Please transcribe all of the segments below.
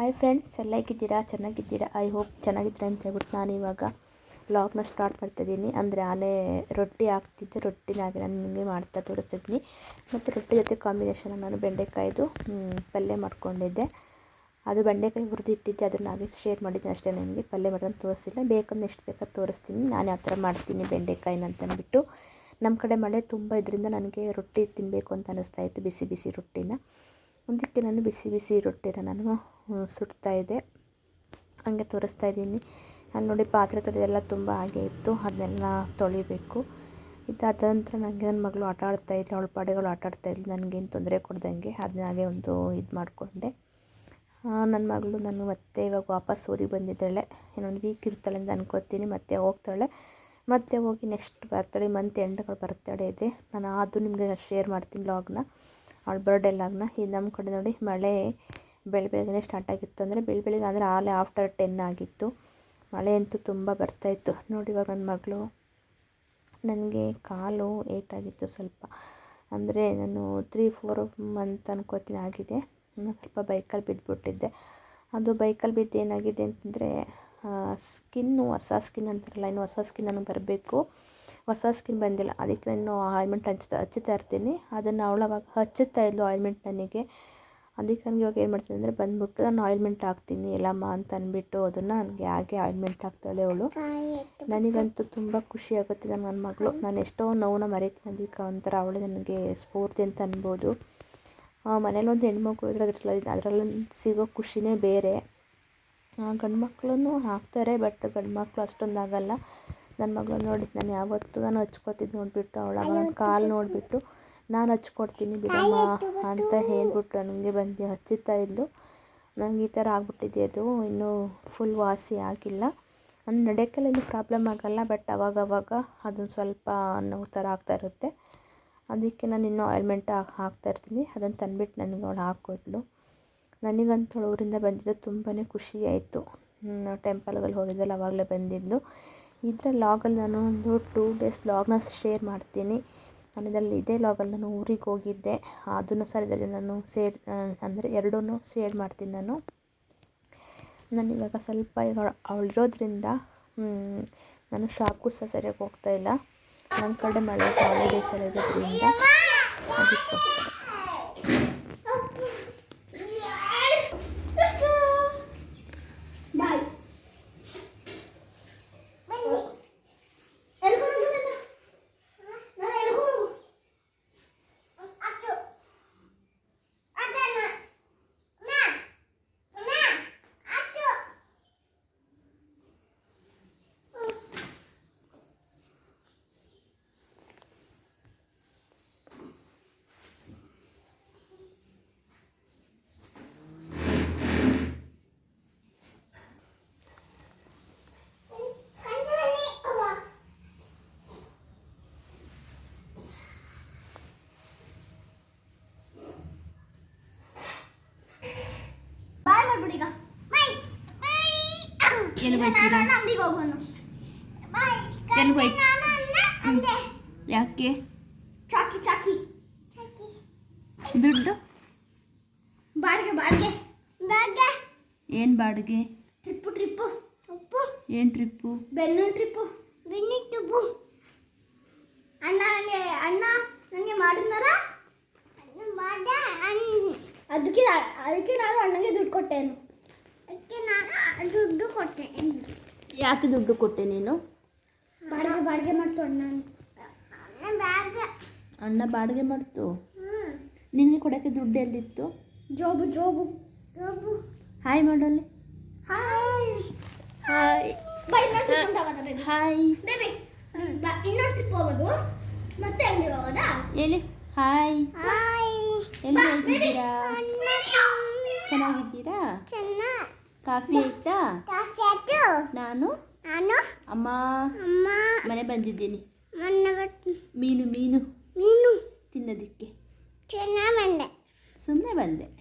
Hi friends ಎಲ್ಲ ಹೇಗಿದ್ದೀರಾ ಚೆನ್ನಾಗಿದ್ದೀರಾ? ಐ ಹೋಪ್ ಚೆನ್ನಾಗಿದ್ದೀರಾ ಅಂತ ಹೇಳ್ಬಿಟ್ಟು ನಾನು ಇವಾಗ ಲಾಗ್ನ ಸ್ಟಾರ್ಟ್ ಮಾಡ್ತಾಯಿದ್ದೀನಿ ಅಂದರೆ ಆಲೆ ರೊಟ್ಟಿ ಹಾಕ್ತಿದ್ದೆ ರೊಟ್ಟಿನ ಹಾಗೆ ನಾನು ನಿಮಗೆ ಮಾಡ್ತಾ ತೋರಿಸ್ತಿದ್ದೀನಿ ಮತ್ತು ರೊಟ್ಟಿ ಜೊತೆ ಕಾಂಬಿನೇಷನ್ ನಾನು ಬೆಂಡೆಕಾಯ್ದು ಪಲ್ಯ ಮಾಡ್ಕೊಂಡಿದ್ದೆ. ಅದು ಬೆಂಡೆಕಾಯಿ ಹುರಿದಿಟ್ಟಿದ್ದೆ ಅದನ್ನು ಹಾಗೆ ಶೇರ್ ಮಾಡಿದ್ದೀನಿ ಅಷ್ಟೇ ನಿಮಗೆ. ಪಲ್ಯ ಮಾಡೋದನ್ನು ತೋರಿಸಿಲ್ಲ. ಬೇಕಂದ್ರೆ ಎಷ್ಟು ಬೇಕಾದ್ರೆ ತೋರಿಸ್ತೀನಿ. ನಾನು ಯಾವ ಥರ ಮಾಡ್ತೀನಿ ಬೆಂಡೆಕಾಯಿನ ಅಂತಂದ್ಬಿಟ್ಟು ನಮ್ಮ ಕಡೆ ಮಳೆ ತುಂಬ ಇದರಿಂದ ನನಗೆ ರೊಟ್ಟಿ ತಿನ್ನಬೇಕು ಅಂತ ಅನ್ನಿಸ್ತಾ ಇತ್ತು, ಬಿಸಿ ಬಿಸಿ ರೊಟ್ಟಿನ. ಅದಕ್ಕೆ ನಾನು ಬಿಸಿ ಬಿಸಿ ರೊಟ್ಟಿನ ನಾನು ಸುಡ್ತಾ ಇದೆ. ಹಂಗೆ ತೋರಿಸ್ತಾ ಇದ್ದೀನಿ. ಅಲ್ಲಿ ನೋಡಿ ಪಾತ್ರೆ ತೊಳೆದೆಲ್ಲ ತುಂಬ ಹಾಗೆ ಇತ್ತು. ಅದನ್ನೆಲ್ಲ ತೊಳಿಬೇಕು. ಇದಾದ ನಂತರ ನನಗೆ ನನ್ನ ಮಗಳು ಆಟ ಆಡ್ತಾ ಇದ್ಲು. ಅವಳ ಪಾಡೆಗಳು ಆಟ ಆಡ್ತಾ ಇದ್ಲು. ನನಗೇನು ತೊಂದರೆ ಕೊಡ್ದಂಗೆ ಅದನ್ನ ಹಾಗೆ ಒಂದು ಇದು ಮಾಡಿಕೊಂಡೆ. ನನ್ನ ಮಗಳು ನಾನು ಮತ್ತೆ ಇವಾಗ ವಾಪಸ್ ಊರಿಗೆ ಬಂದಿದ್ದಾಳೆ. ಇನ್ನೊಂದು ವೀಕ್ ಇರ್ತಾಳೆ ಅಂತ ಅನ್ಕೋತೀನಿ. ಮತ್ತೆ ಹೋಗ್ತಾಳೆ. ಮತ್ತೆ ಹೋಗಿ ನೆಕ್ಸ್ಟ್ ಬರ್ತಡೇ ಮಂತ್ ಎಂಡ್ಗಳು ಬರ್ತಡೇ ಇದೆ. ನಾನು ಅದು ನಿಮಗೆ ಶೇರ್ ಮಾಡ್ತೀನಿ ಲಾಗ್ನ ಅವಳ ಬರ್ಡೇ ಲಾಗ್ನ. ಇದು ನಮ್ಮ ಕಡೆ ನೋಡಿ ಮಳೆ ಬೆಳ ಬೆಳಗ್ಗೆ ಸ್ಟಾರ್ಟ್ ಆಗಿತ್ತು. ಅಂದರೆ ಬೆಳ ಬೆಳಗ್ಗೆ ಅಂದರೆ ಆಲೇ ಆಫ್ಟರ್ ಟೆನ್ ಆಗಿತ್ತು. ಮಳೆ ಅಂತೂ ತುಂಬ ಬರ್ತಾಯಿತ್ತು ನೋಡಿ ಇವಾಗ ನನ್ನ ಮಗಳು. ನನಗೆ ಕಾಲು ಏಟಾಗಿತ್ತು ಸ್ವಲ್ಪ. ಅಂದರೆ ನಾನು ತ್ರೀ ಫೋರ್ ಮಂತ್ ಅನ್ಕೋತೀನಿ ಆಗಿದೆ. ನಾನು ಸ್ವಲ್ಪ ಬೈಕಲ್ಲಿ ಬಿದ್ದುಬಿಟ್ಟಿದ್ದೆ ಅದು ಬೈಕಲ್ಲಿ ಬಿದ್ದು ಏನಾಗಿದೆ ಅಂತಂದರೆ ಸ್ಕಿನ್ನು ಹೊಸ ಸ್ಕಿನ್ ಅಂತಾರಲ್ಲ, ಇನ್ನು ಹೊಸ ಸ್ಕಿನ್ ನನಗೆ ಬರಬೇಕು. ಹೊಸ ಸ್ಕಿನ್ ಬಂದಿಲ್ಲ. ಅದಕ್ಕೆ ನಾನು ಆಯಿಲ್ಮೆಂಟ್ ಹಚ್ತಾ ಹಚ್ಚುತ್ತಾ ಇರ್ತೀನಿ. ಅದನ್ನು ಅವಳವಾಗ ಹಚ್ಚುತ್ತಾ ಇದ್ಲು ಆಯಿಲ್ಮೆಂಟ್ ನನಗೆ. ಅದಕ್ಕೆ ನನಗೆ ಇವಾಗ ಏನು ಮಾಡ್ತೀನಿ ಅಂದರೆ ಬಂದ್ಬಿಟ್ಟು ನಾನು ಆಯಿಲ್ಮೆಂಟ್ ಹಾಕ್ತೀನಿ, ಎಲ್ಲಮ್ಮ ಅಂತ ಅಂದ್ಬಿಟ್ಟು ಅದನ್ನು ನನಗೆ ಹಾಗೆ ಆಯಿಲ್ಮೆಂಟ್ ಹಾಕ್ತಾಳೆ ಅವಳು. ನನಗಂತೂ ತುಂಬ ಖುಷಿ ಆಗುತ್ತೆ ನನ್ನ ನನ್ನ ಮಗಳು. ನಾನು ಎಷ್ಟೋ ನೋವನ್ನ ಮರೀತೀನಿ ಅದಕ್ಕೆ ಒಂಥರ ಅವಳು ನನಗೆ ಸ್ಫೂರ್ತಿ ಅಂತ ಅನ್ಬೋದು. ಮನೇಲಿ ಒಂದು ಹೆಣ್ಮಗು ಇದ್ರೆ ಅದರಲ್ಲಿ ಅದರಲ್ಲಿ ಸಿಗೋ ಖುಷಿನೇ ಬೇರೆ. ಗಂಡು ಮಕ್ಕಳು ಹಾಕ್ತಾರೆ ಬಟ್ ಗಂಡು ಮಕ್ಕಳು ಅಷ್ಟೊಂದು ಆಗಲ್ಲ. ನನ್ನ ಮಗಳು ನೋಡಿದ್ದು ನಾನು ಯಾವತ್ತೂ ನಾನು ಹಚ್ಕೋತಿದ್ದು ನೋಡಿಬಿಟ್ಟು ಅವಳಾಗ ನನ್ನ ಕಾಲು ನೋಡಿಬಿಟ್ಟು ನಾನು ಹಚ್ಕೊಡ್ತೀನಿ ಬಿಡಮ್ಮ ಅಂತ ಹೇಳ್ಬಿಟ್ಟು ನನಗೆ ಬಂದು ಹಚ್ಚುತ್ತಾ ಇದ್ಲು. ನನಗೆ ಈ ಥರ ಆಗಿಬಿಟ್ಟಿದೆ ಅದು. ಇನ್ನೂ ಫುಲ್ ವಾಸಿ ಆಗಿಲ್ಲ. ನನ್ನ ನಡೆಕಲ್ಲಿ ಪ್ರಾಬ್ಲಮ್ ಆಗಲ್ಲ ಬಟ್ ಅವಾಗವಾಗ ಅದೊಂದು ಸ್ವಲ್ಪ ನೋವು ಥರ ಆಗ್ತಾ ಇರುತ್ತೆ. ಅದಕ್ಕೆ ನಾನು ಇನ್ನೂ ಆಯಿಲ್ಮೆಂಟ್ ಹಾಕ್ತಾ ಇರ್ತೀನಿ. ಅದನ್ನು ತಂದುಬಿಟ್ಟು ನನಗೆ ಅವಳು ಹಾಕ್ಕೊಟ್ಲು. ನನಗಂತೂ ಊರಿಂದ ಬಂದಿದ್ದು ತುಂಬಾ ಖುಷಿ ಆಯಿತು. ಟೆಂಪಲ್ಗಳು ಹೋಗಿದ್ದಲ್ಲ ಅವಾಗಲೇ ಬಂದಿದ್ದು. ಇದರ ಲಾಗಲ್ಲಿ ನಾನು ಒಂದು ಟೂ ಡೇಸ್ ಲಾಗ್ನ ಶೇರ್ ಮಾಡ್ತೀನಿ. ನಾನು ಇದರಲ್ಲಿ ಇದೇ ಲಾಗಲ್ಲಿ ನಾನು ಊರಿಗೆ ಹೋಗಿದ್ದೆ. ಅದನ್ನು ಸಹ ಇದರಲ್ಲಿ ನಾನು ಸೇರ್ ಅಂದರೆ ಎರಡೂ ಶೇರ್ ಮಾಡ್ತೀನಿ ನಾನು. ನಾನು ಇವಾಗ ಸ್ವಲ್ಪ ಅವಳಿರೋದ್ರಿಂದ ನಾನು ಶಾಕು ಸಹ ಸರಿಯಾಗಿ ಹೋಗ್ತಾ ಇಲ್ಲ. ನನ್ನ ಕಡೆ ಮಳೆ ಹಾಲಿಡೇಸ್ ಎಲ್ಲ ಇರೋದ್ರಿಂದ ಅದಕ್ಕೋಸ್ಕರ ಬಾಯ್ ಬಾಯ್ ಮಾಡ್ಬಿಡಿ ಈಗ ಬಾಯ್ ಎಲ್ಲಿಗೆ ಹೋಗ್ತೀರಾ? ಅಂಗಡಿಗೆ ಹೋಗೋಣ ಎಲ್ಲಿಗೆ ಅಂದೆ. ಯಾಕೆ? ಚಾಕಿ ಚಾಕಿ. ಚಾಕಿ. ದುಡ್ಡು? ಬಾಡಿಗೆ ಬಾಡಿಗೆ. ಬಾಡಿಗೆ. ಏನು ಬಾಡಿಗೆ? Trip trip. ಟ್ರಿಪ್ಪು. ಏನು ಟ್ರಿಪ್ಪು? ಬೆನ್ನು ಟ್ರಿಪ್ಪು. ಬೆನ್ನು ಟ್ರಿಪ್ಪು. ಅಣ್ಣ ನನಗೆ ಅಣ್ಣ ನನಗೆ ಮಾಡಿದ್ನಾರ ಅದಕ್ಕೆ ನಾ- ಅದಕ್ಕೆ ನಾನು ಅಣ್ಣಗೆ ದುಡ್ಡು ಕೊಟ್ಟೆನು. ಅದಕ್ಕೆ ನಾನು ದುಡ್ಡು ಕೊಟ್ಟೆ. ಯಾಕೆ ದುಡ್ಡು ಕೊಟ್ಟೆ ನೀನು? ಬಾಡಿಗೆ ಬಾಡಿಗೆ ಮಾಡ್ತು ಅಣ್ಣ. ಅಣ್ಣ ಬಾಡಿಗೆ ಮಾಡ್ತು? ನಿನಗೆ ಕೊಡೋಕ್ಕೆ ದುಡ್ಡು ಎಲ್ಲಿತ್ತು? ಜೋಬು ಜೋಬು. ಜೋಬು. ಹಾಯ್ ಮಾಡಲ್ಲಿ ಹಾಯ್ ಹಾಯ್ ಹಾಯ್ ಇನ್ನೊಂದು ಟ್ರಿಪ್ ಹೋಗೋದು. ಮತ್ತೆ ಅಂಗಡಿ ಹೋಗೋದಾ? ಎಲ್ಲಿ ಹಾಯ್ ಹಾಯ್ ಎಲ್ಲಿ ಹೋಗಿದ್ದೀರಾ? ಚೆನ್ನಾಗಿದ್ದೀರಾ? ಚೆನ್ನಾಗಿ ಕಾಫಿ ಆಯ್ತಾ? ಕಾಫಿ ಆಯ್ತು. ನಾನು? ನಾನು? ಅಮ್ಮ? ಅಮ್ಮ. ಮನೆ ಬಂದಿದ್ದೀನಿ. ಮೀನು ಮೀನು ಮೀನು. ಮೀನು. ತಿನ್ನೋದಕ್ಕೆ. ಚೆನ್ನಾಗಿ ಬಂದೆ. ಸುಮ್ಮನೆ ಬಂದೆ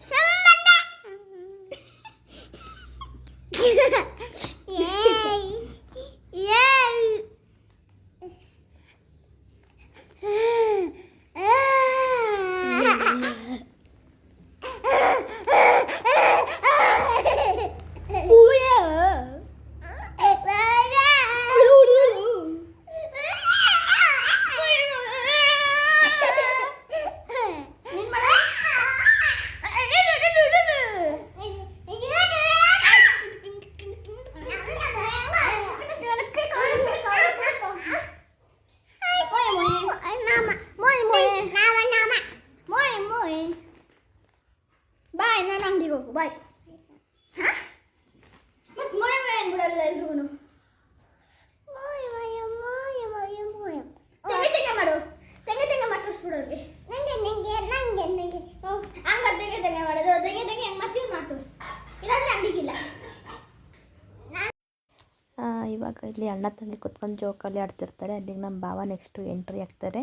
ಹೋಗು ಬಾಯ್ ಹಾಂ ಮತ್ತೆ ಮೊಯ ಮೊಯ ಅಂದ್ಬಿಡಲ್ಲ ಎಲ್ರಿಗೂ ತೆಂಗೆ ತೆಂಗೆ ಮಾಡು ತೆಂಗೆ ತೆಂಗೆ ಮಾತಾಡ್ಸ್ಬಿಡೋರಿಗೆ ನಂಗೆ ನಂಗೆ ನಂಗೆ ನಂಗೆ ಹಂಗ ತೆಂಗೆ ತೆಂಗೆ ಮಾಡೋದು ತೆಂಗೆ ತೆಂಗೆ ಹೆಂಗೆ ಮಾಡ್ತೀವಿ ಮಾಡ್ತೀವಿ ಇಲ್ಲಾಂದ್ರೆ ಅಂಗಡಿಗಿಲ್ಲ ಆ, ಇವಾಗ ಇಲ್ಲಿ ಅಣ್ಣ ತಂಗಿ ಕುತ್ಕೊಂಡು ಜೋಕಾಲಿ ಆಡ್ತಿರ್ತಾರೆ. ಅಲ್ಲಿಗೆ ನಮ್ಮ ಭಾವ ನೆಕ್ಸ್ಟು ಎಂಟ್ರಿ ಆಗ್ತಾರೆ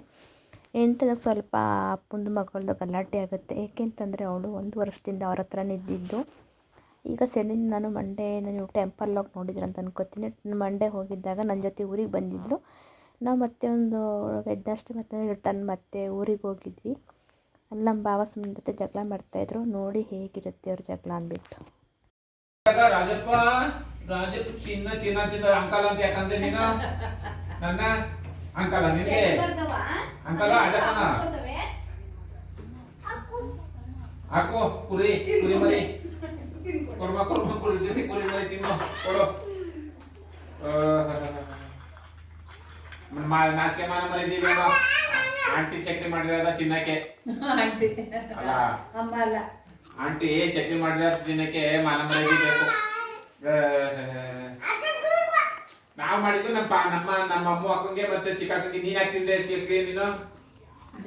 ಎಂಟ್ರಿದಾಗ ಸ್ವಲ್ಪ ಅಪ್ಪಂದು ಮಗಳದು ಗಲಾಟೆ ಆಗುತ್ತೆ. ಏಕೆಂತಂದರೆ ಅವಳು ಒಂದು ವರ್ಷದಿಂದ ಅವ್ರ ಹತ್ರ ಇದ್ದಿದ್ದು. ಈಗ ಸೆನಿನ್ ನಾನು ಮಂಡೇ ನೀವು ಟೆಂಪಲ್ ಹೋಗಿ ನೋಡಿದ್ರೆ ಅಂತ ಅನ್ಕೋತೀನಿ. ಮಂಡೇ ಹೋಗಿದ್ದಾಗ ನನ್ನ ಜೊತೆ ಊರಿಗೆ ಬಂದಿದ್ಲು. ನಾವು ಮತ್ತೆ ಒಂದು ವೆಡ್ನಷ್ಟೇ ಮತ್ತೆ ರಿಟರ್ನ್ ಮತ್ತೆ ಊರಿಗೆ ಹೋಗಿದ್ವಿ. ಅಲ್ಲಿ ನಮ್ಮ ಭಾವ ಸುಮ್ಮನೆ ಜೊತೆ ಜಗಳ ಮಾಡ್ತಾಯಿದ್ರು ನೋಡಿ ಹೇಗಿರುತ್ತೆ ಅವ್ರ ಜಗಳ ಅಂದ್ಬಿಟ್ಟು. ರಾಜಪ್ಪ ಚಿನ್ನ ಚಿನ್ನ ತಿಂದ ಅಂಕಲ್ ಅಂತ ಯಾಕಂದ್ರೆ ನೀನು? ನನ್ನ ಅಂಕಲ ನಿನಗೆ? ಅಂಕಲ್ ಅಜಪ್ಪನ ಹಾಕು. ಕುರಿ ಕುರಿ ಮರಿ. ಕುರ್ಮ ಕುರ್ಮ ಕುರಿ ತಿಂದಿ ಕುರಿ ಮರಿ ತಿನ್ನು ಕೊಡು. ಮಾ- ನಾಚಿಕೆ ಮಾನ ಮರಿದೀವಿ ಆಂಟಿ ಚಟ್ನಿ ಮಾಡಿರೋದ ತಿನ್ನಕ್ಕೆ. ಆಂಟಿ. ಅಲ್ಲ. ಅಮ್ಮ ಅಲ್ಲ. ಆಂಟಿ ಮಾಡಿರೋದ ತಿನ್ನಕ್ಕೆ ಮಾನ ಮರಿದಿ ಬೇಕು ನಾವು ಮಾಡಿದ್ದು ನಮ್ಮ ನಮ್ಮ ನಮ್ಮ ಅಮ್ಮ ಅಕ್ಕಂಗೆ ಮತ್ತೆ ಚಿಕ್ಕ ಅಕ್ಕಂಗೆ ನೀನ್ ಹಾಕ್ತಿದ್ದೆ ತಿಂದೆ ಚಕ್ಲಿ ನೀನು?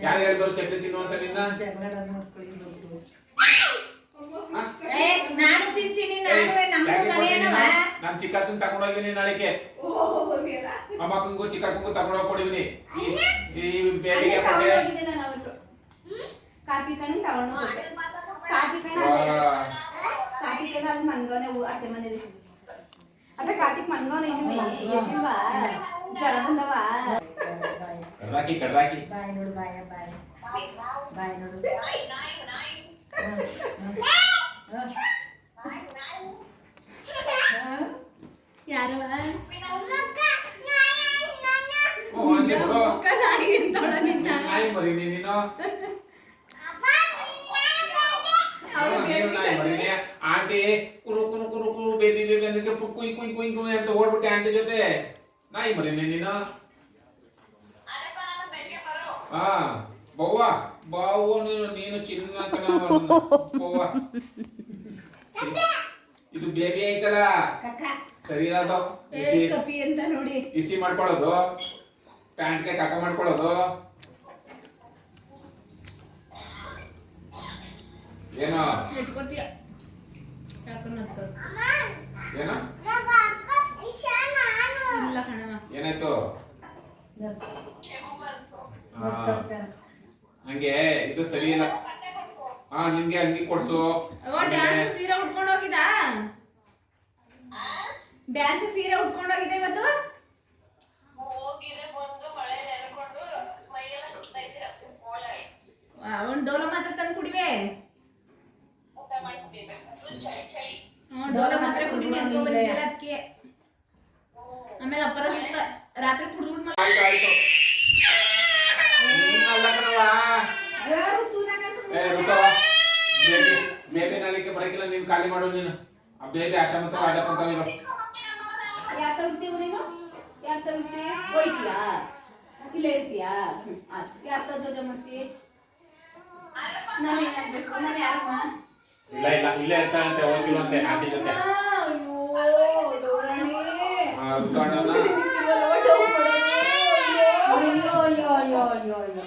ಯಾರು ಹೇಳಿದ್ರು ಚಕ್ಲಿ ತಿನ್ನು ಅಂತ ನಿನ್ನ? ನಮ್ ಚಿಕ್ಕ ಅಕ್ಕಂಗ್ ತಗೊಂಡೋಗಿನಿ ನಾಳೆಗೆ. ಅಮ್ಮ ಅಕ್ಕಂಗೂ ಚಿಕ್ಕ ಅಕ್ಕಂಗೂ ತಗೊಂಡೋಗಿ ಕೊಡಿವಿನಿ ಈ ಬೇಬಿಗೆ ಕೊಟ್ಟೆ. ಕಾಕಿ ಕಣ್ ತಗೊಂಡು. ಕಾಕಿ ಕಣ್ ಕಾಕಿ ಕಣ ಅದು ಮನ್ಗೋನೆ ಊ- ಅತ್ತೆ ಮನೇಲಿ ಅದೇ ಕಾರ್ತಿಕ್ ಮನ್ಗೋನೆ ಇನ್ನು ಎದ್ದಿಲ್ವಾ ಜ್ವರ ಬಂದವ ಕಡ್ದಾಕಿ ಕಡ್ದಾಕಿ ಬಾಯ್ ನೋಡು ಬಾಯ ಬಾಯ್ ಬಾಯ್ ನೋಡು ಯಾರವ ಓ ಅಲ್ಲಿ ಬಿಡು ನಾಯಿ ಅಂತವಳ ನಿನ್ನ ಆಂಟಿ ಕುರು ಕುರು ಕುರು ಕುರು ಬೇಬಿ ಬೇಬಿ ಅಂದ್ರೆ ಕುಯ್ ಕುಯ್ ಕುಯ್ ಕುಯ್ ಅಂತ ಓಡ್ಬಿಟ್ಟೆ ಆಂಟಿ ಜೊತೆ. ನಾಯಿ ಮರಿನೇ ನೀನು? ಹಾ ಬವ್ವ ಬಾವು ನೀನು ನೀನು ಚಿನ್ನ ಬವ್ವ. ಇದು ಬೇಬಿ ಐತಲ್ಲ? ಸರಿ ಏ ಇಸಿ ಮಾಡ್ಕೊಳ್ಳೋದು. ಪ್ಯಾಂಟ್ಗೆ ಕಕ್ಕ ಮಾಡ್ಕೊಳ್ಳೋದು. ಏನೋ? ಏನೋ? ಇಲ್ಲ ಕಣವ ಏನಾಯ್ತು? ಆ, ಹಂಗೆ ಇದು ಸರಿ ಇಲ್ಲ. ಹಾ ನಿಮ್ಗೆ ಅಂಗಿ ಕೊಡ್ಸು. ಅವ ಡ್ಯಾನ್ಸ್ ಸೀರೆ ಉಟ್ಕೊಂಡು ಹೋಗಿದ? ಡ್ಯಾನ್ಸ್ ಸೀರೆ ಉಟ್ಕೊಂಡು ಹೋಗಿದೆ ಇವತ್ತು? ಒಂದು ಡೋಲ ಮಾತ್ರ ತಂದು ಕುಡಿವೆ. ಡೋಲ ಮಾತ್ರ ಕುಡಿ ನೆನ್ಕೊ ಬಂದಿದ್ದಲ್ಲ ಅದಕ್ಕೆ ಆಮೇಲೆ ಅಪ್ಪರ ಸುತ್ತ ರಾತ್ರಿ ಕುಡಿದ್ಬಿಟ್ಟು ಆಯ್ತು ಆಯ್ತು ನೀನಲ್ಲ ಕಣವ್ವ. ಏ ಋತವ ಬೇಬಿ ಬೇಬಿ ನಾಳಿಕೆ ಬರಕಿಲ್ಲ ನೀನ್ ಖಾಲಿ ಮಾಡು ನೀನು ಆ ಬೇಬಿ ಆಶಾ ಮತ್ತೆ ರಾಜಪ್ಪ ಅಂತ ಇರು ಯಾಕೆ ತಗೋತೀವ ನೀನು ಯಾಕೆ ತಗೋತೀಯ ಹೋಯ್ತೀಯಾ ಇಲ್ಲೇ ಇರ್ತೀಯಾ ಯಾಕೆ ತಗೋಜ ಮಾಡ್ತಿ ನಾನು ಏನಾಗ್ಬೇಕು ನಾನು ಯಾರಮ್ಮ ಇಲ್ಲ ಇಲ್ಲ ಇಲ್ಲೇ ಇರ್ತಾಳಂತೆ ಹೋಗಿಲ್ವಂತೆ ಆಂಟಿ ಜೊತೆ ಅಯ್ಯೋ ಡೋರಾಣಿ ಆ, ಋತುವಣ್ಣನ ಅಯ್ಯೋ ಅಯ್ಯೋ ಅಯ್ಯೋ ಅಯ್ಯೋ ಅಯ್ಯೋ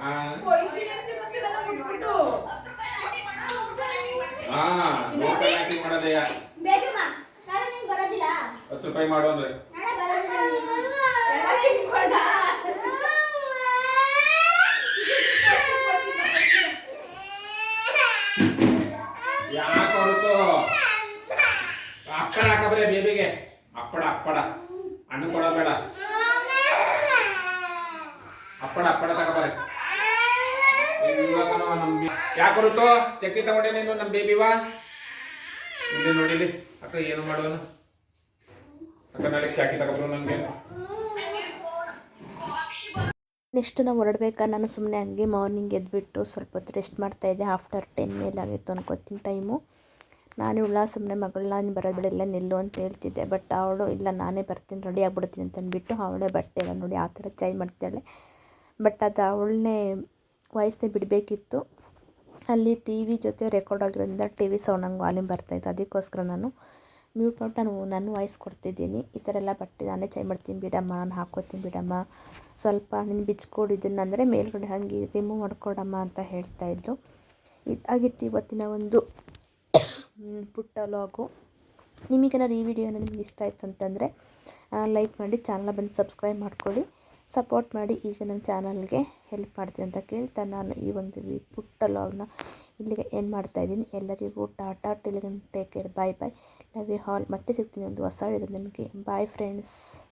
ಆ, ಹೋಯ್ತೀನಿ ಅಂತ ಮತ್ತೆ ನನ್ನ ಬಿಟ್ಬಿಟ್ಟು ಆ, ಲೋಕಲ್ ಆಕ್ಟಿಂಗ್ ಮಾಡೋದಯ್ಯ ಬೇಬಿ ಮಾ ನಾಳೆ ನೀನು ಬರೋದಿಲ್ಲ ಹತ್ತು ರೂಪಾಯಿ ಮಾಡು ಅಂದ್ರೆ ನಾಳೆ ಬರೋದಿಲ್ಲ ಎಲ್ಲ ತಿನ್ಕೊಂಡ ಯಾಕೆ ಹೊರತು ಅಪ್ಪಡ ಹಾಕಬ್ರೆ ಬೇಬಿಗೆ. ಅಪ್ಪಡ ಅಪ್ಪಡ. ಹಣ್ಣು ಕೊಡಬೇಡ ಬೇಡ. ಅಪ್ಪಡ ಅಪ್ಪಡ ತಗೋಬಾರೆ ಯಾಕೆ ಹೊರತು ಚಕ್ಕಿ ತಗೊಂಡೆ ನೀನು ನಮ್ಮ ಬೇಬಿವಾ? ಇಲ್ಲಿ ನೋಡಿಲಿ. ಅಕ್ಕ ಏನು ಮಾಡುವನು? ಅಕ್ಕ ನಾಳೆ ಚಾಕಿ ತಗೊಬರು ನನಗೆ. ನೆಕ್ಸ್ಟ್ ನಾವು ಹೊರಡ್ಬೇಕಾದ್ರೆ ನಾನು ಸುಮ್ಮನೆ ಹಂಗೆ ಮಾರ್ನಿಂಗ್ ಎದ್ಬಿಟ್ಟು ಸ್ವಲ್ಪ ಹೊತ್ತು ರೆಸ್ಟ್ ಮಾಡ್ತಾಯಿದ್ದೆ ಆಫ್ಟರ್ ಟೆನ್ ಮೇಲೆ ಆಗಿತ್ತು ಅನ್ಕೋತೀನಿ ಟೈಮು ನಾನು ಇವಳ ಸುಮ್ಮನೆ ಮಗಳನ್ನ ನಾನು ಬರೋದು ಬಿಡ ಇಲ್ಲ ನಿಲ್ಲು ಅಂತ ಹೇಳ್ತಿದ್ದೆ. ಬಟ್ ಅವಳು, ಇಲ್ಲ, ನಾನೇ ಬರ್ತೀನಿ ರೆಡಿ ಆಗ್ಬಿಡ್ತೀನಿ ಅಂತ ಅಂದ್ಬಿಟ್ಟು ಅವಳೇ ಬಟ್ಟೆ ಎಲ್ಲ ನೋಡಿ ಆ ಥರ ಚೇಂಜ್ ಮಾಡ್ತಾಳೆ. ಬಟ್ ಅದು ಅವಳನ್ನೇ ವಯಸ್ಸೇ ಬಿಡಬೇಕಿತ್ತು. ಅಲ್ಲಿ ಟಿ ವಿ ಜೊತೆ ರೆಕಾರ್ಡ್ ಆಗಿರೋದ್ರಿಂದ ಟಿ ವಿ ಸೌಂಡ್ ಹಂಗೆ ವಾಲ್ಯೂಮ್ ಬರ್ತಾಯಿತ್ತು ಅದಕ್ಕೋಸ್ಕರ ನಾನು ಮ್ಯೂಟ್ ಮಾಡ್ಬಿಟ್ಟು ನಾನು ನಾನು ವಾಯ್ಸ್ ಕೊಡ್ತಿದ್ದೀನಿ ಈ ಥರ ಎಲ್ಲ ಬಟ್ಟೆ ನಾನೇ ಚೈ ಮಾಡ್ತೀನಿ. ಬಿಡಮ್ಮ, ನಾನು ಹಾಕೋತೀನಿ ಬಿಡಮ್ಮ. ಸ್ವಲ್ಪ ನೀನು ಬಿಚ್ಕೊಡು ಅಂದರೆ ಮೇಲ್ಗಡೆ ಹಾಗೆ ರಿಮೂವ್ ಮಾಡ್ಕೊಡಮ್ಮ ಅಂತ ಹೇಳ್ತಾ ಇದ್ದು. ಇದಾಗಿತ್ತು ಇವತ್ತಿನ ಒಂದು ಪುಟ್ಟ ಲಾಗು ನಿಮಗೇನಾದ್ರು ಈ ವಿಡಿಯೋನ ನಿಮ್ಗೆ ಇಷ್ಟ ಆಯ್ತು ಅಂತಂದರೆ ಲೈಕ್ ಮಾಡಿ ಚಾನಲ್ನ ಬಂದು ಸಬ್ಸ್ಕ್ರೈಬ್ ಮಾಡ್ಕೊಳ್ಳಿ. ಸಪೋರ್ಟ್ ಮಾಡಿ, ಈಗ ನನ್ನ ಚಾನಲ್ಗೆ ಹೆಲ್ಪ್ ಮಾಡ್ತೀನಿ ಅಂತ ಕೇಳ್ತಾ ನಾನು ಈ ಒಂದು ಪುಟ್ಟ ಲಾಗ್ನ ಇಲ್ಲಿಗೆ ಎಂಡ್ ಮಾಡ್ತಾಯಿದ್ದೀನಿ ಎಲ್ಲರಿಗೂ tata ಟೆಲಿಗನ್ take care bye bye love you all. ಮತ್ತೆ ಸಿಗ್ತೀನಿ ಒಂದು ಹೊಸ ನಿಮಗೆ. Bye friends